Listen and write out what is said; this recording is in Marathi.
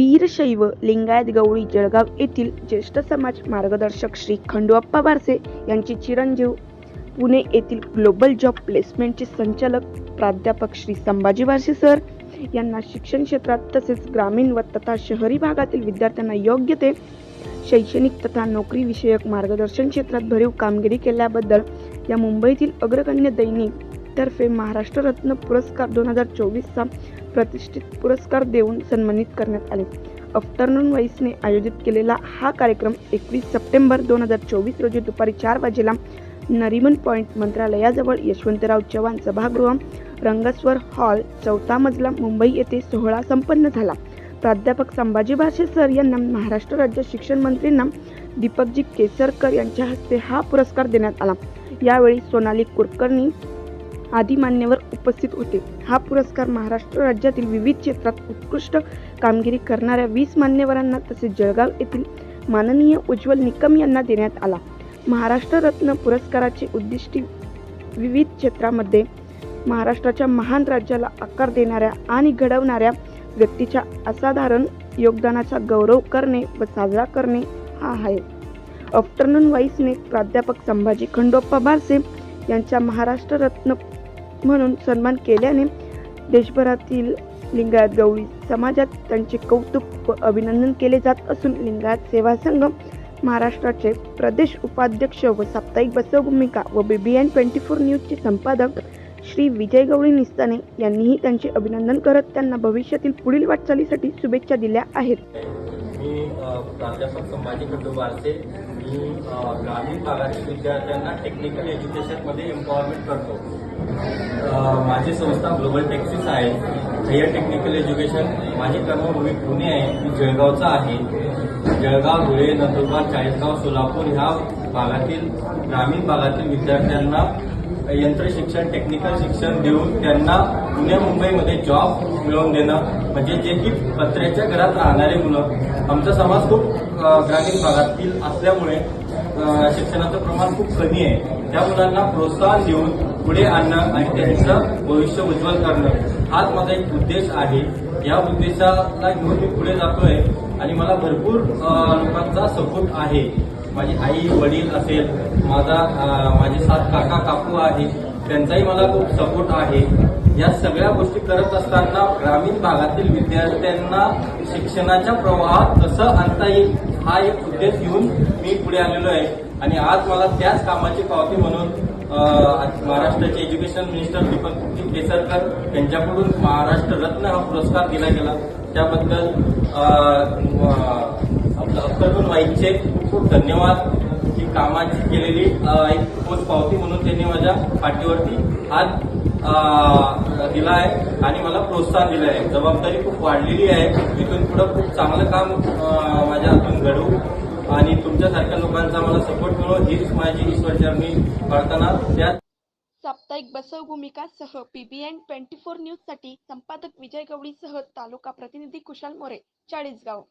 वीरशैव लिंगायत गवळी जळगाव येथील ज्येष्ठ समाज मार्गदर्शक श्री खंडोप्पा बारसे यांचे चिरंजीव. पुणे येथील ग्लोबल जॉब प्लेसमेंटचे संचालक प्राध्यापक श्री संभाजी बारसे सर यांना शिक्षण क्षेत्रात तसेच ग्रामीण व तथा शहरी भागातील विद्यार्थ्यांना योग्य ते शैक्षणिक तथा नोकरीविषयक मार्गदर्शन क्षेत्रात भरीव कामगिरी केल्याबद्दल या मुंबईतील अग्रगण्य दैनिक तर्फे महाराष्ट्र रत्न पुरस्कार दोन हजार चोवीसचा प्रतिष्ठित पुरस्कार देऊन सन्मानित करण्यात आले. आफ्टरनून वाईसने आयोजित केलेला हा कार्यक्रम एकवीस सप्टेंबर दोन हजार चोवीस रोजी दुपारी चार वाजेला नरिमन पॉइंट मंत्रालयाजवळ यशवंतराव चव्हाण सभागृह रंगस्वर हॉल चौथा मजला मुंबई येथे सोहळा संपन्न झाला. प्राध्यापक संभाजी भाषे सर यांना महाराष्ट्र राज्य शिक्षण मंत्रींना दीपकजी केसरकर यांच्या हस्ते हा पुरस्कार देण्यात आला. यावेळी सोनाली कुलकर्णी आदी मान्यवर उपस्थित होते. हा पुरस्कार महाराष्ट्र राज्यातील विविध क्षेत्रात उत्कृष्ट कामगिरी करणाऱ्या वीस मान्यवरांना तसेच जळगाव येथील माननीय उज्ज्वल निकम यांना देण्यात आला. महाराष्ट्र रत्न पुरस्काराचे उद्दिष्टी विविध क्षेत्रामध्ये महाराष्ट्राच्या महान राज्याला आकार देणाऱ्या आणि घडवणाऱ्या व्यक्तीच्या असाधारण योगदानाचा गौरव करणे व साजरा करणे हा आहे. आफ्टरनून वाईसने प्राध्यापक संभाजी खंडोप्पा बारसे यांच्या महाराष्ट्र रत्न म्हणून सन्मान केल्याने देशभरातील लिंगायत गवळी समाजात त्यांचे कौतुक व अभिनंदन केले जात असून लिंगायत सेवा संघ महाराष्ट्राचे प्रदेश उपाध्यक्ष व साप्ताहिक बसवभूमिका व बीबीएन ट्वेंटी फोर न्यूजचे संपादक श्री विजय गवळी निस्ताने यांनीही त्यांचे अभिनंदन करत त्यांना भविष्यातील पुढील वाटचालीसाठी शुभेच्छा दिल्या आहेत. मी मी ग्रामीण भागातील विद्यार्थ्यांना टेक्निकल एज्युकेशनमध्ये एम्पॉवरमेंट करतो. माझी संस्था ग्लोबल टेक्सिस आहे. हायर टेक्निकल एज्युकेशन माझी कर्मभूमी पुणे आहे. मी जळगावचा आहे. जळगाव धुळे नंदुरबार चाळीसगाव सोलापूर ह्या भागातील ग्रामीण भागातील विद्यार्थ्यांना यंत्रशिक्षण टेक्निकल शिक्षण देऊन त्यांना पुणे मुंबईमध्ये जॉब मिळवून देणं म्हणजे जे की पत्र्याच्या घरात राहणारे मुलं. आमचा समाज खूप ग्रामीण भागातील असल्यामुळे शिक्षणाचं प्रमाण खूप कमी आहे. त्या मुलांना प्रोत्साहन देऊन पुढे आणणं आणि त्यांचं भविष्य उज्ज्वल करणं हाच माझा एक उद्देश आहे. या उद्देशाला घेऊन मी पुढे जातोय आणि मला भरपूर लोकांचा सपोर्ट आहे. माझी आई वडील असेल माझा माझे सात काका काकू आहे त्यांचाही मला खूप सपोर्ट आहे. या सगळ्या गोष्टी करत असताना ग्रामीण भागातील विद्यार्थ्यांना शिक्षणाच्या प्रवाहात कसं आणता येईल हा एक उद्देश घेऊन मी पुढे आलेलो आहे. आणि आज मला त्याच कामाची पावती म्हणून आज महाराष्ट्राचे एज्युकेशन मिनिस्टर दीपक केसरकर यांच्याकडून महाराष्ट्र रत्न हा पुरस्कार दिला गेला. त्याबद्दल अ, अ, खूप खूप धन्यवाद. ही कामाची केलेली एक पोच पावती म्हणून त्यांनी माझ्या पाठीवरती हात दिला आहे आणि मला प्रोत्साहन दिलं आहे. जबाबदारी खूप वाढलेली आहे. इथून पुढं खूप चांगलं काम माझ्या हातून घडवू आणि तुमच्यासारख्या लोकांचा मला सपोर्ट मिळो. हीच माझी ईश्वर चरणी प्रार्थना. त्यात साप्ताहिक बसव भूमिका सह पीबीएन ट्वेंटी फोर न्यूजसाठी संपादक विजय गवळीसह तालुका प्रतिनिधी कुशाल मोरे चाळीसगाव.